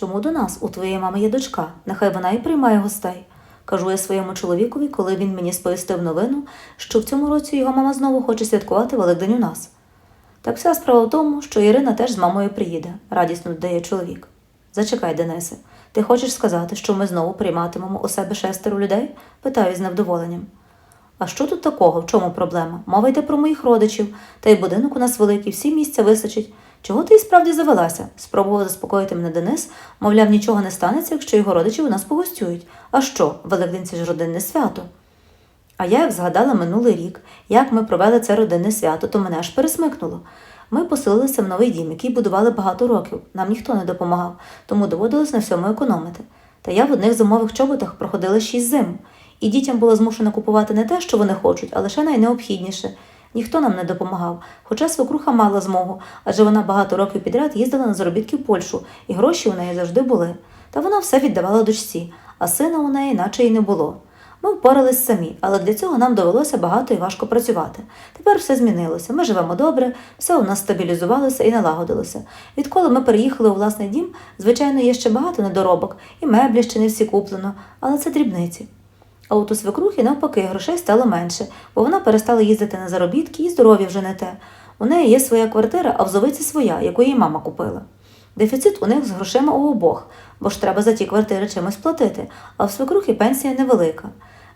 Чому до нас? У твоєї мами є дочка, нехай вона і приймає гостей. Кажу я своєму чоловікові, коли він мені сповістив новину, що в цьому році його мама знову хоче святкувати Великдень у нас. Так вся справа в тому, що Ірина теж з мамою приїде, радісно додає чоловік. Зачекай, Денисе, ти хочеш сказати, що ми знову прийматимемо у себе шестеро людей? питаю з невдоволенням. А що тут такого? В чому проблема? Мова йде про моїх родичів, та й будинок у нас великий, всі місця височить. Чого ти і справді завелася? Спробував заспокоїти мене Денис, мовляв, нічого не станеться, якщо його родичі у нас погостюють. А що, Великдень це ж родинне свято. А я як згадала минулий рік, як ми провели це родинне свято, то мене аж пересмикнуло. Ми поселилися в новий дім, який будували багато років. Нам ніхто не допомагав, тому доводилось на всьому економити. Та я в одних зимових чоботах проходила шість зим, і дітям було змушено купувати не те, що вони хочуть, а лише найнеобхідніше. Ніхто нам не допомагав, хоча свекруха мала змогу, адже вона багато років підряд їздила на заробітки в Польщу, і гроші у неї завжди були. Та вона все віддавала дочці, а сина у неї наче й не було. Ми впорались самі, але для цього нам довелося багато і важко працювати. Тепер все змінилося. Ми живемо добре, все у нас стабілізувалося і налагодилося. Відколи ми переїхали у власний дім, звичайно, є ще багато недоробок, і меблі ще не всі куплено, але це дрібниці. А от у свекрухи, навпаки, грошей стало менше, бо вона перестала їздити на заробітки і здоров'я вже не те. У неї є своя квартира, а в Зовиці своя, яку її мама купила. Дефіцит у них з грошима у обох, бо ж треба за ті квартири чимось платити, а в свекрухи пенсія невелика.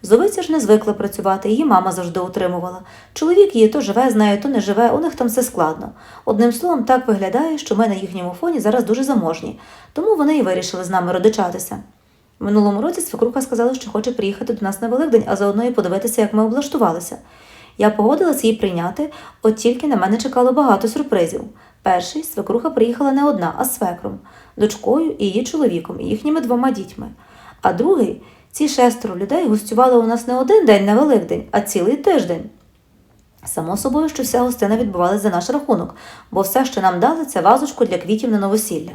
Зовиця ж не звикла працювати, її мама завжди утримувала. Чоловік її то живе з нею, то не живе, у них там все складно. Одним словом, так виглядає, що ми на їхньому фоні зараз дуже заможні, тому вони і вирішили з нами родичатися. Минулому році свекруха сказала, що хоче приїхати до нас на Великдень, а заодно і подивитися, як ми облаштувалися. Я погодилась її прийняти, от тільки на мене чекало багато сюрпризів. Перший свекруха приїхала не одна, а з свекром, дочкою і її чоловіком, і їхніми двома дітьми. А другий ці шестеро людей гостювали у нас не один день на Великдень, а цілий тиждень. Само собою, що вся гостина відбувалася за наш рахунок, бо все, що нам дали, це вазочку для квітів на новосілля.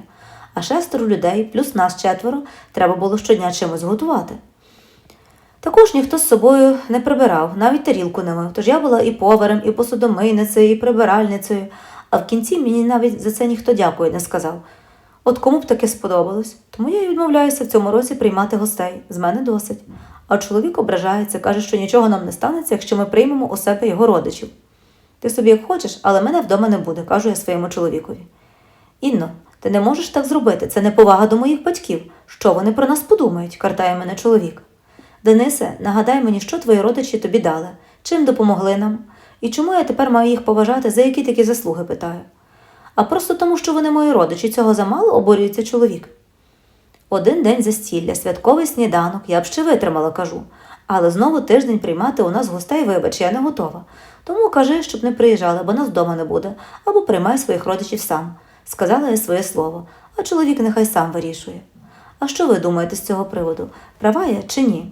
А шестеро людей, плюс нас четверо, треба було щодня чимось готувати. Також ніхто з собою не прибирав, навіть тарілку не мив, тож я була і поварем, і посудомийницею, і прибиральницею, а в кінці мені навіть за це ніхто дякую не сказав. От кому б таке сподобалось, тому я й відмовляюся в цьому році приймати гостей, з мене досить. А чоловік ображається, каже, що нічого нам не станеться, якщо ми приймемо у себе його родичів. Ти собі як хочеш, але мене вдома не буде, кажу я своєму чоловікові. Інно, ти не можеш так зробити, це неповага до моїх батьків. Що вони про нас подумають, картає мене чоловік. Денисе, нагадай мені, що твої родичі тобі дали, чим допомогли нам, і чому я тепер маю їх поважати, за які такі заслуги питаю. А просто тому, що вони мої родичі, цього замало обурюється чоловік. Один день застілля, святковий сніданок, я б ще витримала, кажу. Але знову тиждень приймати у нас гостей, вибач, я не готова. Тому кажи, щоб не приїжджали, бо нас вдома не буде, або приймай своїх родичів сам. Сказала я своє слово, а чоловік нехай сам вирішує. А що ви думаєте з цього приводу? Права я чи ні?